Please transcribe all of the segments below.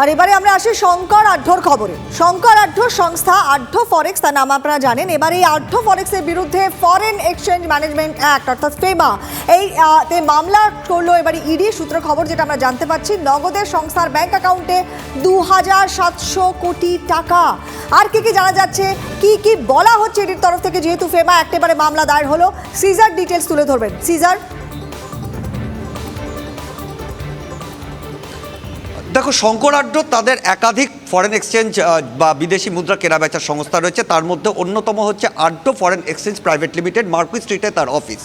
আর এবারে আমরা আসি শঙ্কর আঢ্যর খবরে। শঙ্কর আঢ্যর সংস্থা আঢ্য ফরেক্স, তার নাম আপনারা জানেন। এবার এই আঢ্য ফরেক্সের বিরুদ্ধে ফরেন এক্সচেঞ্জ ম্যানেজমেন্ট অ্যাক্ট, অর্থাৎ ফেমা, এই তে মামলা করল এবারে ইডি, সূত্র খবর যেটা আমরা জানতে পারছি নগদের সংস্থার ব্যাংক অ্যাকাউন্টে দু হাজার সাতশো কোটি টাকা। আর কি কি জানা যাচ্ছে, কি কি বলা হচ্ছে এটির তরফ থেকে, যেহেতু ফেমা অ্যাক্ট এবারে মামলা দায়ের হলো, সিজার ডিটেলস তুলে ধরবেন। সিজার দেখো শঙ্করাঢ্য তাদের একাধিক ফরেন এক্সচেঞ্জ বা বিদেশি মুদ্রা কেনাবেচার সংস্থা রয়েছে। তার মধ্যে অন্যতম হচ্ছে আড্ড foreign exchange private limited Marquis স্ট্রিটে তার অফিস।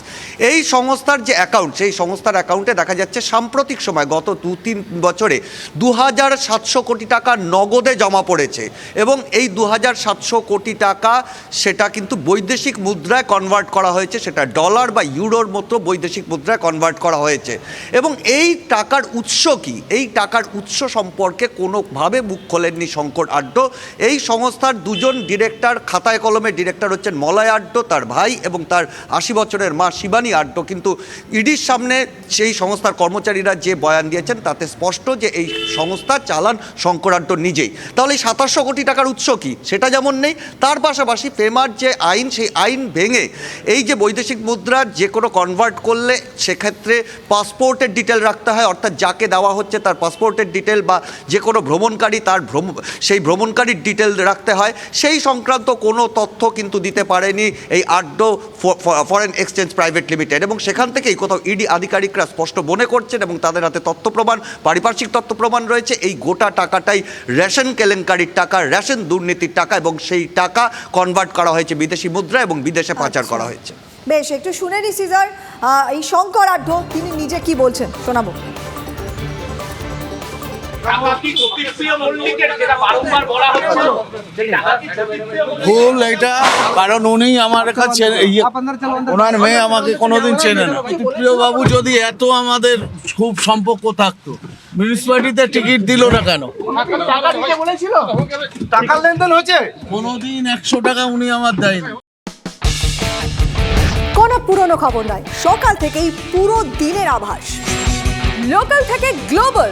এই সংস্থার যে অ্যাকাউন্ট সেই সংস্থার অ্যাকাউন্টে দেখা যাচ্ছে সাম্প্রতিক সময় গত দু তিন বছরে দু হাজার সাতশো কোটি টাকা নগদে জমা পড়েছে এবং এই দু হাজার সাতশো কোটি টাকা সেটা কিন্তু বৈদেশিক মুদ্রায় কনভার্ট করা হয়েছে, সেটা ডলার বা ইউরোর মতো বৈদেশিক মুদ্রায় কনভার্ট করা হয়েছে। এবং এই টাকার উৎস কি? এই টাকার উৎস সম্পর্কে কোনোভাবে মুখ খোলেননি শঙ্কর আড্ড। এই সংস্থার দুজন ডিরেক্টর, খাতায় কলমে ডিরেক্টর হচ্ছেন মলয় আড্ড, তার ভাই এবং তার আশি বছরের মা শিবানী আড্ড। কিন্তু ইডির সামনে সেই সংস্থার কর্মচারীরা যে বয়ান দিয়েছেন, তাতে স্পষ্ট যে এই সংস্থা চালান শঙ্কর আড্ড নিজেই। তাহলে এই সাতাশশো কোটি টাকার উৎস কি? সেটা যেমন নেই, তার পাশাপাশি ফেমার যে আইন, সেই আইন ভেঙে এই যে বৈদেশিক মুদ্রা যে কোনো কনভার্ট করলে সেক্ষেত্রে পাসপোর্টের ডিটেল রাখতে হয়, অর্থাৎ যাকে দেওয়া হচ্ছে তার পাসপোর্টের ডিটেল বা যে কোনো ভ্রমণকারী তার ভ্রম সেই ভ্রমণকারীর ডিটেল রাখতে হয়। সেই সংক্রান্ত কোনো তথ্য কিন্তু দিতে পারেনি এই আড্ড ফরেন এক্সচেঞ্জ প্রাইভেট লিমিটেড এবং সেখান থেকেই কোথাও ইডি আধিকারিকরা স্পষ্ট মনে করছেন এবং তাদের হাতে তথ্য প্রমাণ পারিপার্শ্বিক তথ্য প্রমাণ রয়েছে। এই গোটা টাকাটাই রেশন কেলেঙ্কারির টাকা রেশন দুর্নীতির টাকা এবং সেই টাকা কনভার্ট করা হয়েছে বিদেশি মুদ্রা এবং বিদেশে পাচার করা হয়েছে। বেশ একটু শুনে নি সিজার। এই শঙ্কর আঢ্য তিনি নিজে কি বলছেন? শোনাবো। ভুল, এটা কারণ উনি আমার কাছে ইয়ে ওনার মেয়ে আমাকে কোনোদিন চেনে না। প্রিয় বাবু যদি এত আমাদের খুব সম্পর্ক থাকতো মিউনিসিপালিটিতে টিকিট দিল না কেন? টাকার লেনদেন হয়েছে কোনোদিন একশো টাকা উনি আমার দেয়নি। কোনো পুরনো খবর নয়, সকাল থেকেই পুরো দিনের আভাস। লোকাল থেকে গ্লোবাল